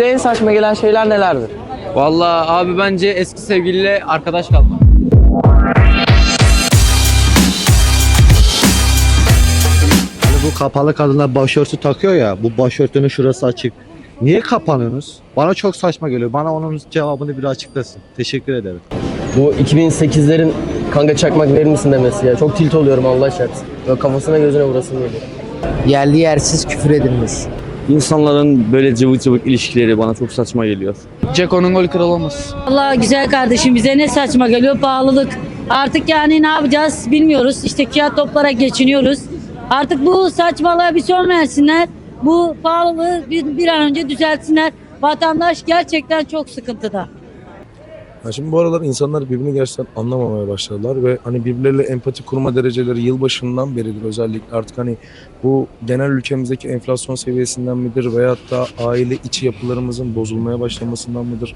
Size en saçma gelen şeyler nelerdir? Vallahi abi bence eski sevgiliyle arkadaş kalma. Hani bu kapalı kadınlar başörtü takıyor ya, bu başörtünün şurası açık. Niye kapanıyorsunuz? Bana çok saçma geliyor. Bana onun cevabını bir açıklasın. Teşekkür ederim. Bu 2008'lerin kanka çakmak verir misin demesi ya. Çok tilt oluyorum Allah şartsın. Böyle kafasına gözüne vurasım geliyor. Yerli yersiz küfür edilmesi. İnsanların böyle cıvık cıvık ilişkileri bana çok saçma geliyor. Ceko'nun golü kral olmaz. Allah güzel kardeşim bize ne saçma geliyor pahalılık. Artık yani ne yapacağız bilmiyoruz. İşte kağıt toplarak geçiniyoruz. Artık bu saçmalığa bir son versinler. Bu pahalılığı bir, bir an önce düzeltsinler. Vatandaş gerçekten çok sıkıntıda. Ya şimdi bu aralar insanlar birbirini gerçekten anlamamaya başladılar ve hani birbirleriyle empati kurma dereceleri yılbaşından beridir özellikle artık hani bu genel ülkemizdeki enflasyon seviyesinden midir veyahut da aile içi yapılarımızın bozulmaya başlamasından mıdır?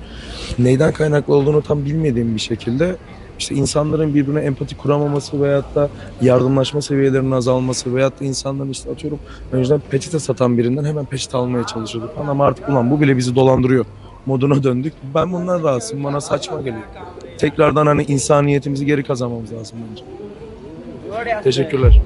Neyden kaynaklı olduğunu tam bilmediğim bir şekilde işte insanların birbirine empati kuramaması veyahut da yardımlaşma seviyelerinin azalması veyahut da insanların işte atıyorum önceden peçete satan birinden hemen peçete almaya çalışıyorduk. Ama artık ulan bu bile bizi dolandırıyor moduna döndük. Ben bundan rahatsızım. Bana saçma geliyor. Tekrardan hani insaniyetimizi geri kazanmamız lazım bence. Teşekkürler.